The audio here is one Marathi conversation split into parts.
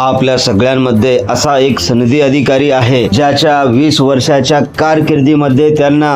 आपल्या सगळ्यांमध्ये असा एक सनदी अधिकारी आहे ज्याच्या वीस वर्षाच्या कारकिर्दीमध्ये त्यांना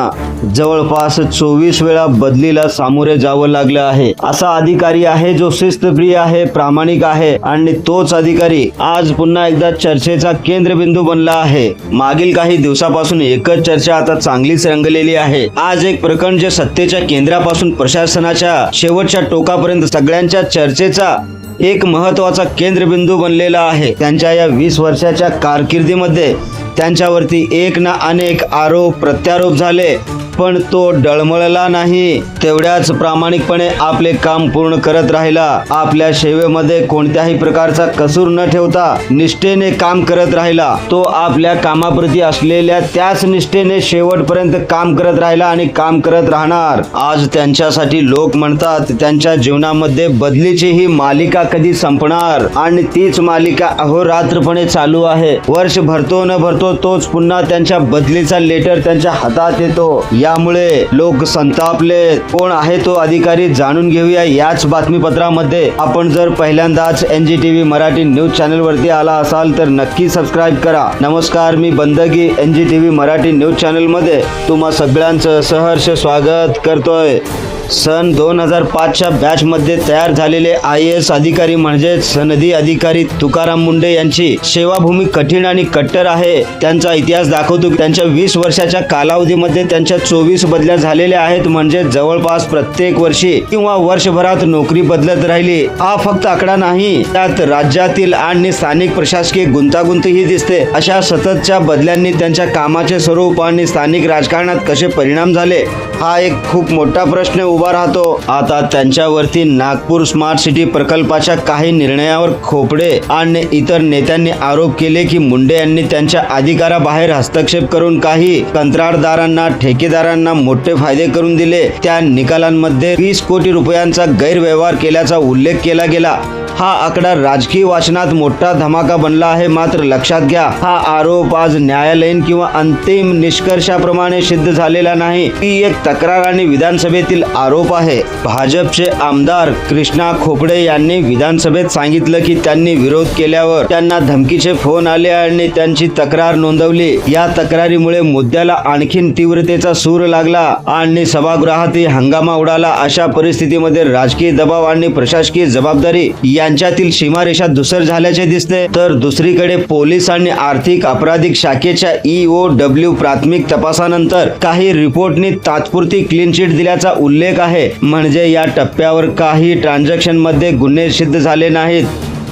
जवळपास चोवीस वेळा बदलीला सामोरे जावं लागलं आहे. असा अधिकारी आहे जो शिस्तप्रिय आहे प्रामाणिक आहे आणि तोच अधिकारी आज पुन्हा एकदा चर्चेचा केंद्रबिंदू बनला आहे. मागील काही दिवसापासून एकच चर्चा आता चांगलीच रंगलेली आहे. आज एक प्रकरण जे सत्तेच्या केंद्रापासून प्रशासनाच्या शेवटच्या टोकापर्यंत सगळ्यांच्या चर्चेचा एक महत्त्वाचा केंद्रबिंदू बनलेला आहे. त्यांच्या या वीस वर्षाच्या कारकिर्दीमध्ये त्यांच्यावरती एक ना अनेक आरोप प्रत्यारोप झाले. पण तो डळमळला नाही. तेवढ्याच प्रामाणिकपणे आपले काम पूर्ण करत राहिला. आपल्या सेवेमध्ये कोणत्याही प्रकारचा कसूर न ठेवता निष्ठेने काम करत राहिला. तो आपल्या कामाप्रती असलेल्या त्याच निष्ठेने शेवटपर्यंत काम करत राहिला आणि काम करत राहणार. आज त्यांच्यासाठी लोक म्हणतात त्यांच्या जीवनामध्ये बदलीची ही मालिका कधी संपणार? आणि तीच मालिका अहोरात्रपणे चालू आहे. वर्ष भरतो न भरतो तोच पुन्हा त्यांच्या बदलीचा लेटर त्यांच्या हातात येतो. यामुळे लोक संतापले. कोण आहे तो अधिकारी जाणून घेऊया. याच बातमीपत्रामध्ये आपण जर पहिल्यांदाच N G T V Marathi news channel वरती आला असाल तर नक्की सबस्क्राईब करा. नमस्कार मी Bandagi N G T V Marathi news चॅनलमध्ये तुम्हा सगळ्यांचं सहर्ष स्वागत करतोय. सन दोन हजार पाचच्या बॅचमध्ये तयार झालेले आय एस अधिकारी म्हणजे सनदी अधिकारी तुकाराम मुंडे यांची सेवाभूमी कठीण आणि कट्टर आहे. त्यांचा इतिहास दाखवतो त्यांच्या वीस वर्षाच्या कालावधीमध्ये त्यांच्या चोवीस बदल्या झालेल्या आहेत. म्हणजे जवळपास प्रत्येक वर्षी किंवा वर्षभरात नोकरी बदलत राहिली. हा फक्त आकडा नाही त्यात राज्यातील आणि स्थानिक प्रशासकीय गुंतागुंतही दिसते. अशा सततच्या बदल्यांनी त्यांच्या कामाचे स्वरूप आणि स्थानिक राजकारणात कसे परिणाम झाले हा एक खूप मोठा प्रश्न उभा राहतो. आता त्यांच्यावरती नागपूर स्मार्ट सिटी प्रकल्पाच्या काही निर्णयावर खोपडे आणि इतर नेत्यांनी आरोप केले की मुंडे यांनी त्यांच्या अधिकाराबाहेर हस्तक्षेप करून काही कंत्राटदारांना ठेकेदारांना मोठे फायदे करून दिले. त्या निकालांमध्ये वीस कोटी रुपयांचा गैरव्यवहार केल्याचा उल्लेख केला गेला. हा आकडा राजकीय वाचनात मोठा धमाका बनला आहे. मात्र लक्षात घ्या हा आरोप आज न्यायालयीन किंवा अंतिम निष्कर्षाप्रमाणे सिद्ध झालेला नाही. ही एक तक्रार आणि विधानसभेतील आरोप आहे. भाजपचे आमदार कृष्णा खोपडे यांनी विधानसभेत सांगितलं की त्यांनी विरोध केल्यावर त्यांना धमकीचे फोन आले आणि त्यांची तक्रार नोंदवली. या तक्रारीमुळे मुद्द्याला आणखीन तीव्रतेचा सूर लागला आणि सभागृहातही हंगामा उडाला. अशा परिस्थितीमध्ये राजकीय दबाव आणि प्रशासकीय जबाबदारी यांच्यातील सीमारेषा धुसर झाल्याचे दिसते. तर दुसरीकडे पोलीस आणि आर्थिक अपराधिक शाखेच्या ई ओ डब्ल्यू प्राथमिक तपासानंतर काही रिपोर्टनी तात्पुरती क्लीन चिट दिल्याचा उल्लेख आहे. म्हणजे या टप्प्यावर काही ट्रान्झॅक्शनमध्ये गुन्हे सिद्ध झाले नाहीत.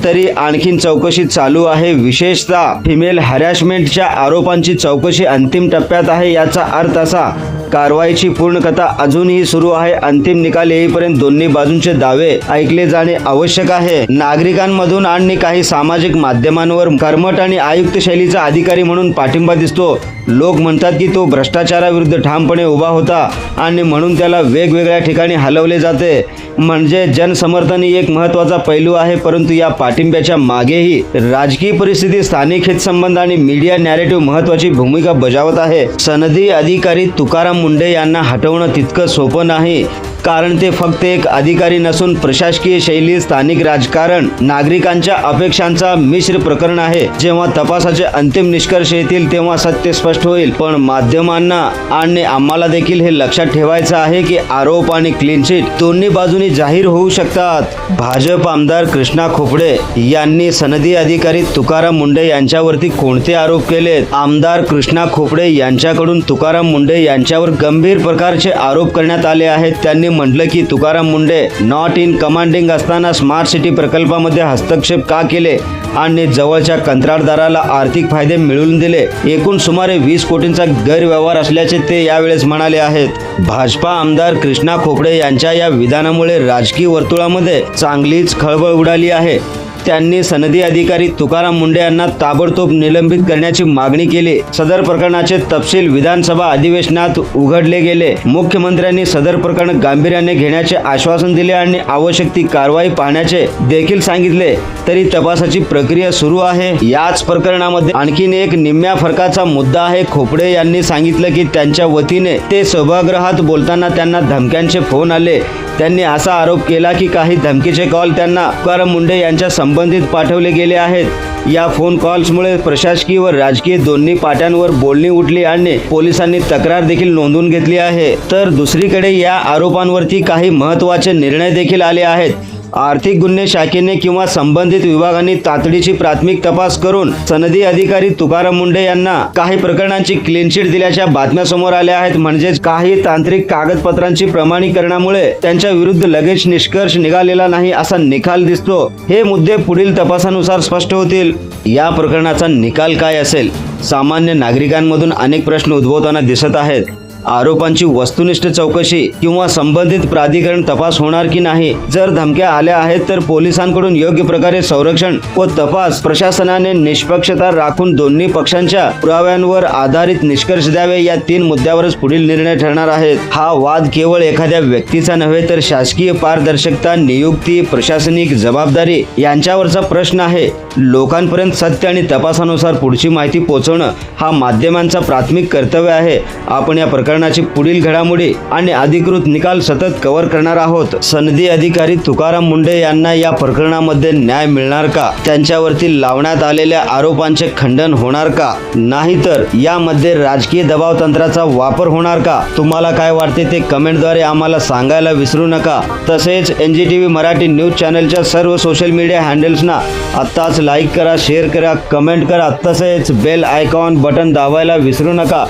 तरी आणखीन चौकशी चालू आहे. विशेषतः फिमेल हॅरॅसमेंटच्या आरोपांची चौकशी अंतिम टप्प्यात आहे याचा अर्थ असा कारवाईची पूर्ण कथा अजूनही सुरू आहे. अंतिम निकाल येईपर्यंत दोन्ही बाजूंचे दावे ऐकले जाणे आवश्यक आहे. नागरिकांमधून आणि काही सामाजिक माध्यमांवर कर्मट आणि आयुक्त शैलीचा अधिकारी म्हणून पाठिंबा दिसतो. लोक म्हणतात की तो भ्रष्टाचाराविरुद्ध ठामपणे उभा होता आणि म्हणून त्याला वेगवेगळ्या ठिकाणी हलवले जाते. म्हणजे जनसमर्थन ही एक महत्त्वाचा पैलू आहे परंतु या पाठिंब्याच्या मागेही राजकीय परिस्थिती स्थानिक हितसंबंध आणि मीडिया नॅरेटिव्ह महत्वाची भूमिका बजावत आहे. सनदी अधिकारी तुकाराम मुंडे यांना हटवणं तितकं सोपं नाही. कारण ते फक्त एक अधिकारी नसून प्रशासकीय शैली स्थानिक राजकारण नागरिकांच्या अपेक्षांचा मिश्र प्रकरण आहे. जेव्हा तपासाचे अंतिम निष्कर्ष येतील तेव्हा सत्य स्पष्ट होईल. पण माध्यमांना आणि आम्हाला देखील हे लक्षात ठेवायचं आहे की आरोप आणि क्लीन चिट दोन्ही बाजूनी जाहीर होऊ शकतात. भाजप आमदार कृष्णा खोपडे यांनी सनदी अधिकारी तुकाराम मुंडे यांच्यावरती कोणते आरोप केलेत? आमदार कृष्णा खोपडे यांच्याकडून तुकाराम मुंडे यांच्यावर गंभीर प्रकारचे आरोप करण्यात आले आहेत. त्यांनी म्हटलं की Tukaram Munde not in commanding असताना स्मार्ट सिटी प्रकल्पामध्ये हस्तक्षेप का केले? आणि जवळच्या कंत्राटदाराला आर्थिक फायदे मिळवून दिले. एकूण सुमारे वीस कोटींचा गैरव्यवहार असल्याचे ते यावेळेस म्हणाले आहेत. भाजपा आमदार कृष्णा खोपडे यांच्या या विधानामुळे राजकीय वर्तुळामध्ये चांगलीच खळबळ उडाली आहे. त्यांनी सनदी अधिकारी तुकाराम मुंडे यांना ताबडतोब निलंबित करण्याची मागणी केली. सदर प्रकरणाचे तपशील विधानसभा अधिवेशनात उघडले गेले. मुख्यमंत्र्यांनी सदर प्रकरण गांभीर्याने घेण्याचे आश्वासन दिले आणि आवश्यक ती कारवाई पाहण्याचे देखील सांगितले. तरी तपासाची प्रक्रिया सुरू आहे. याच प्रकरणामध्ये आणखीन एक निम्म्या फरकाचा मुद्दा आहे. खोपडे यांनी सांगितलं की त्यांच्या वतीने ते सभागृहात बोलताना त्यांना धमक्यांचे फोन आले. त्यांनी असा आरोप केला की काही धमकीचे कॉल त्यांना तुकाराम मुंडे यांच्या संबंधित पाठवले गेले आहेत. या फोन कॉल्समुळे प्रशासकीय व राजकीय दोन्ही पाट्यांवर बोलणी उठली आणि पोलिसांनी तक्रार देखील नोंदवून घेतली आहे. तर दुसरीकडे या आरोपांवरती काही महत्त्वाचे निर्णय देखील आले आहेत. आर्थिक गुन्हे शाखेने किंवा संबंधित विभागांनी तातडीची प्राथमिक तपास करून सनदी अधिकारी तुकाराम मुंडे यांना काही प्रकरणांची क्लीनशीट दिल्याच्या बातम्या समोर आल्या आहेत. म्हणजेच काही तांत्रिक कागदपत्रांची प्रमाणीकरणामुळे त्यांच्या विरुद्ध लगेच निष्कर्ष निघालेला नाही असा निकाल दिसतो. हे मुद्दे पुढील तपासानुसार स्पष्ट होतील. या प्रकरणाचा निकाल काय असेल? सामान्य नागरिकांमधून अनेक प्रश्न उद्भवताना दिसत आहेत. आरोपांची वस्तुनिष्ठ चौकशी किंवा संबंधित प्राधिकरण तपास होणार की नाही? जर धमक्या आल्या आहेत तर पोलिसांकडून योग्य प्रकारे संरक्षण व तपास प्रशासनाने निष्पक्षता राखून दोन्ही पक्षांच्या पुराव्यांवर आधारित निष्कर्ष द्यावे या तीन मुद्द्यावरच पुढील निर्णय ठरणार आहेत. हा वाद केवळ एखाद्या व्यक्तीचा नव्हे तर शासकीय पारदर्शकता नियुक्ती प्रशासनिक जबाबदारी यांच्यावरचा प्रश्न आहे. लोकांपर्यंत सत्य आणि तपासानुसार पुढची माहिती पोहोचवणं हा माध्यमांचा प्राथमिक कर्तव्य आहे. आपण या प्रकार प्रकरणाची पुढील घडामोडी आणि अधिकृत निकाल सतत कव्हर करणार आहोत. सनदी अधिकारी तुकाराम मुंडे यांना या प्रकरणामध्ये न्याय मिळणार का? त्यांच्यावरती लावण्यात आलेल्या आरोपांचे खंडन होणार का? नाहीतर यामध्ये राजकीय दबाव तंत्राचा वापर होणार का? तुम्हाला काय वाटते ते कमेंटद्वारे आम्हाला सांगायला विसरू नका. तसेच N G T V Marathi news चॅनलच्या सर्व सोशल मीडिया हँडल्सना आत्ताच लाईक करा शेअर करा कमेंट करा. तसेच बेल आयकॉन बटन दाबायला विसरू नका.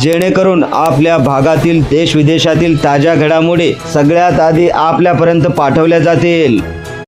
जेणेकरून आपल्या भागातील देश विदेशातील ताज्या घडामोडी सगळ्यात आधी आपल्यापर्यंत पाठवल्या जातील.